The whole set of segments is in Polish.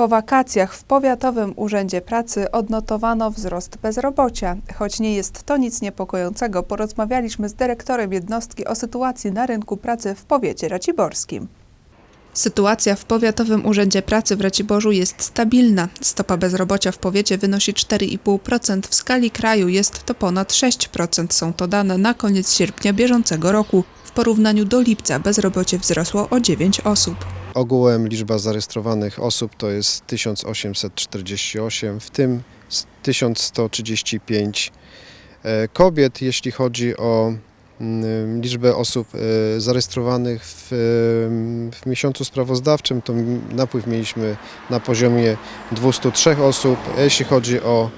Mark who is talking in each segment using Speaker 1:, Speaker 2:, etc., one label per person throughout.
Speaker 1: Po wakacjach w Powiatowym Urzędzie Pracy odnotowano wzrost bezrobocia. Choć nie jest to nic niepokojącego, porozmawialiśmy z dyrektorem jednostki o sytuacji na rynku pracy w powiecie raciborskim. Sytuacja w Powiatowym Urzędzie Pracy w Raciborzu jest stabilna. Stopa bezrobocia w powiecie wynosi 4,5%, w skali kraju jest to ponad 6%. Są to dane na koniec sierpnia bieżącego roku. W porównaniu do lipca bezrobocie wzrosło o 9 osób.
Speaker 2: Ogółem liczba zarejestrowanych osób to jest 1848, w tym 1135 e, kobiet. Jeśli chodzi o mm, liczbę osób e, zarejestrowanych w, w miesiącu sprawozdawczym, to napływ mieliśmy na poziomie 203 osób. A Jeśli chodzi o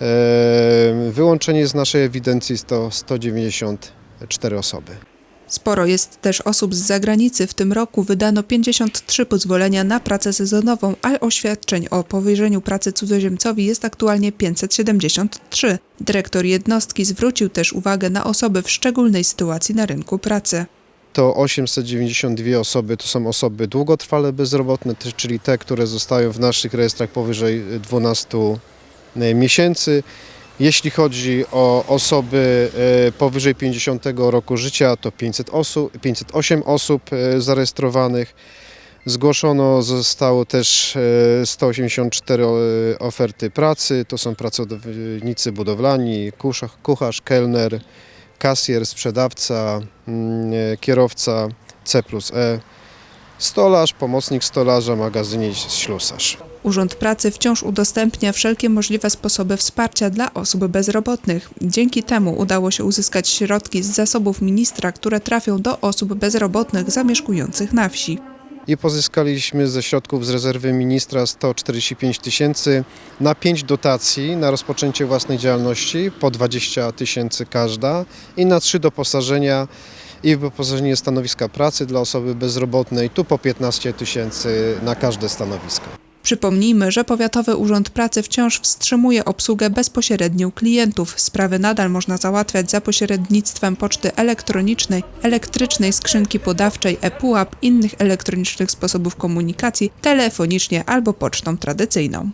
Speaker 2: e, wyłączenie z naszej ewidencji, to 194 osoby.
Speaker 1: Sporo jest też osób z zagranicy. W tym roku wydano 53 pozwolenia na pracę sezonową, a oświadczeń o powierzeniu pracy cudzoziemcowi jest aktualnie 573. Dyrektor jednostki zwrócił też uwagę na osoby w szczególnej sytuacji na rynku pracy.
Speaker 2: to 892 osoby to są osoby długotrwale bezrobotne, czyli te, które zostają w naszych rejestrach powyżej 12 miesięcy. Jeśli chodzi o osoby e, powyżej 50 roku życia, to 500 osób, 508 osób e, zarejestrowanych. Zgłoszono zostało też e, 184 o- oferty pracy. To są pracownicy budowlani, kucharz, kucharz kelner, kasjer, sprzedawca, mm, e, kierowca C plus E, stolarz, pomocnik stolarza, magazynist, ślusarz.
Speaker 1: Urząd Pracy wciąż udostępnia wszelkie możliwe sposoby wsparcia dla osób bezrobotnych. Dzięki temu udało się uzyskać środki z zasobów ministra, które trafią do osób bezrobotnych zamieszkujących na wsi.
Speaker 2: I pozyskaliśmy ze środków z rezerwy ministra 145 tysięcy na 5 dotacji na rozpoczęcie własnej działalności, po 20 tysięcy każda i na 3 doposażenia i wyposażenie stanowiska pracy dla osoby bezrobotnej, tu po 15 tysięcy na każde stanowisko.
Speaker 1: Przypomnijmy, że Powiatowy Urząd Pracy wciąż wstrzymuje obsługę bezpośrednią klientów. Sprawy nadal można załatwiać za pośrednictwem poczty elektronicznej, elektrycznej skrzynki podawczej ePUAP, innych elektronicznych sposobów komunikacji, telefonicznie albo pocztą tradycyjną.